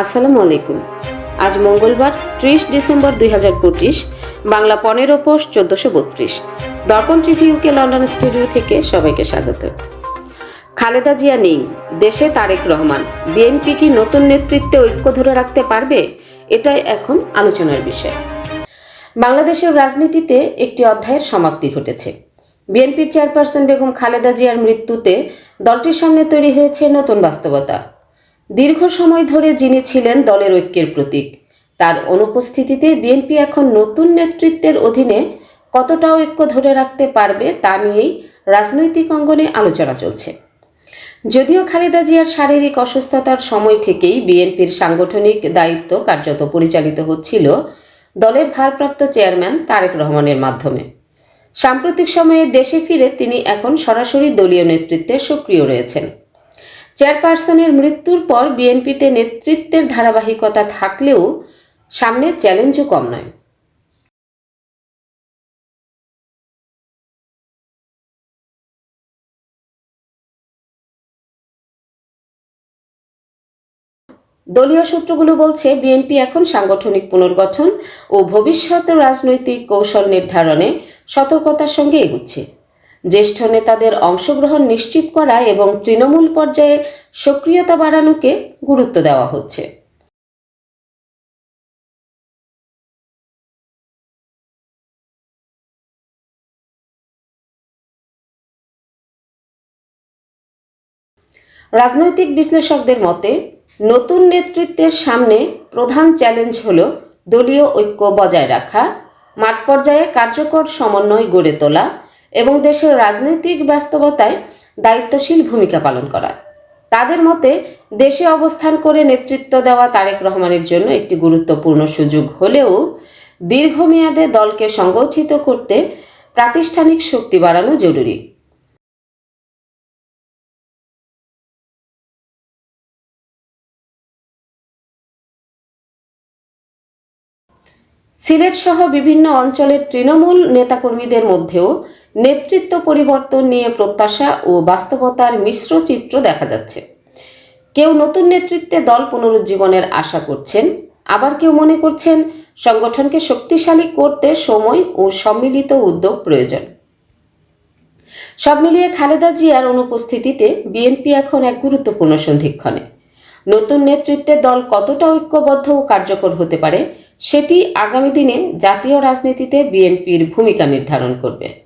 আসসালামু আলাইকুম। আজ মঙ্গলবার, ত্রিশ ডিসেম্বর দুই হাজার পঁচিশ, বাংলা পনেরো পোস্ট চোদ্দশো বত্রিশ। দর্পণ টিভি ইউকে লন্ডন স্টুডিও থেকে সবাইকে স্বাগত। খালেদা জিয়া নেই, দেশে তারেক রহমান। বিএনপি কি নতুন নেতৃত্বে ঐক্য ধরে রাখতে পারবে? এটাই এখন আলোচনার বিষয়। বাংলাদেশের রাজনীতিতে একটি অধ্যায়ের সমাপ্তি ঘটেছে। বিএনপির চেয়ারপারসন বেগম খালেদা জিয়ার মৃত্যুতে দলটির সামনে তৈরি হয়েছে নতুন বাস্তবতা। দীর্ঘ সময় ধরে যিনি ছিলেন দলের ঐক্যের প্রতীক। তার অনুপস্থিতিতে বিএনপি এখন নতুন নেতৃত্বের অধীনে কতটা ঐক্য ধরে রাখতে পারবে তা নিয়েই রাজনৈতিক অঙ্গনে আলোচনা চলছে। যদিও খালেদা জিয়ার শারীরিক অসুস্থতার সময় থেকেই বিএনপির সাংগঠনিক দায়িত্ব কার্যত পরিচালিত হচ্ছিল দলের ভারপ্রাপ্ত চেয়ারম্যান তারেক রহমানের মাধ্যমে। সাম্প্রতিক সময়ে দেশে ফিরে তিনি এখন সরাসরি দলীয় নেতৃত্বে সক্রিয় রয়েছেন। চেয়ারপারসনের মৃত্যুর পর বিএনপিতে নেতৃত্বের ধারাবাহিকতা থাকলেও সামনে চ্যালেঞ্জও কম নয়। দলীয় সূত্রগুলো বলছে, বিএনপি এখন সাংগঠনিক পুনর্গঠন ও ভবিষ্যৎ রাজনৈতিক কৌশল নির্ধারণে সতর্কতার সঙ্গে এগুচ্ছে। জ্যেষ্ঠ নেতাদের অংশগ্রহণ নিশ্চিত করা এবং তৃণমূল পর্যায়ে সক্রিয়তা বাড়ানোকে গুরুত্ব দেওয়া হচ্ছে। রাজনৈতিক বিশ্লেষকদের মতে, নতুন নেতৃত্বের সামনে প্রধান চ্যালেঞ্জ হল দলীয় ঐক্য বজায় রাখা, মাঠ পর্যায়ে কার্যকর সমন্বয় গড়ে তোলা এবং দেশের রাজনৈতিক বাস্তবতায় দায়িত্বশীল ভূমিকা পালন করা। তাদের মতে, দেশে অবস্থান করে নেতৃত্ব দেওয়া তারেক রহমানের জন্য একটি গুরুত্বপূর্ণ সুযোগ হলেও দীর্ঘমেয়াদে দলকে সংগঠিত করতে প্রাতিষ্ঠানিক শক্তি বাড়ানো জরুরি। সিলেট সহ বিভিন্ন অঞ্চলের তৃণমূল নেতাকর্মীদের মধ্যেও নেতৃত্ব পরিবর্তন নিয়ে প্রত্যাশা ও বাস্তবতার মিশ্র চিত্র দেখা যাচ্ছে। কেউ নতুন নেতৃত্বে দল পুনরুজ্জীবনের আশা করছেন, আবার কেউ মনে করছেন সংগঠনকে শক্তিশালী করতে সময় ও সম্মিলিত উদ্যোগ প্রয়োজন। সব মিলিয়ে খালেদা জিয়ার অনুপস্থিতিতে বিএনপি এখন এক গুরুত্বপূর্ণ সন্ধিক্ষণে। নতুন নেতৃত্বে দল কতটা ঐক্যবদ্ধ ও কার্যকর হতে পারে, সেটি আগামী দিনে জাতীয় রাজনীতিতে বিএনপির ভূমিকা নির্ধারণ করবে।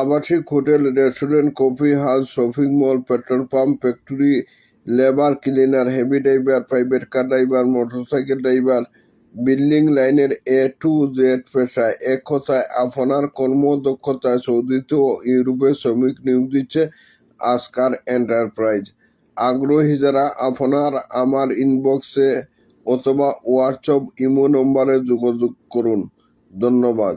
আবাসিক hotel restaurant, coffee house, shopping mall, petrol pump, factory, labour cleaner, heavy driver, private car driver, motorcycle driver, building লাইনের এ টু জেড পেশায় এক কথায় আপনার কর্মদক্ষতায় সৌদিতে ও ইউরোপে শ্রমিক নিয়োগ দিচ্ছে আসকার এন্টারপ্রাইজ। আগ্রহী যারা, আপনার আমার ইনবক্সে অথবা হোয়াটসঅ্যাপ, ইমো নম্বরে যোগাযোগ করুন। ধন্যবাদ।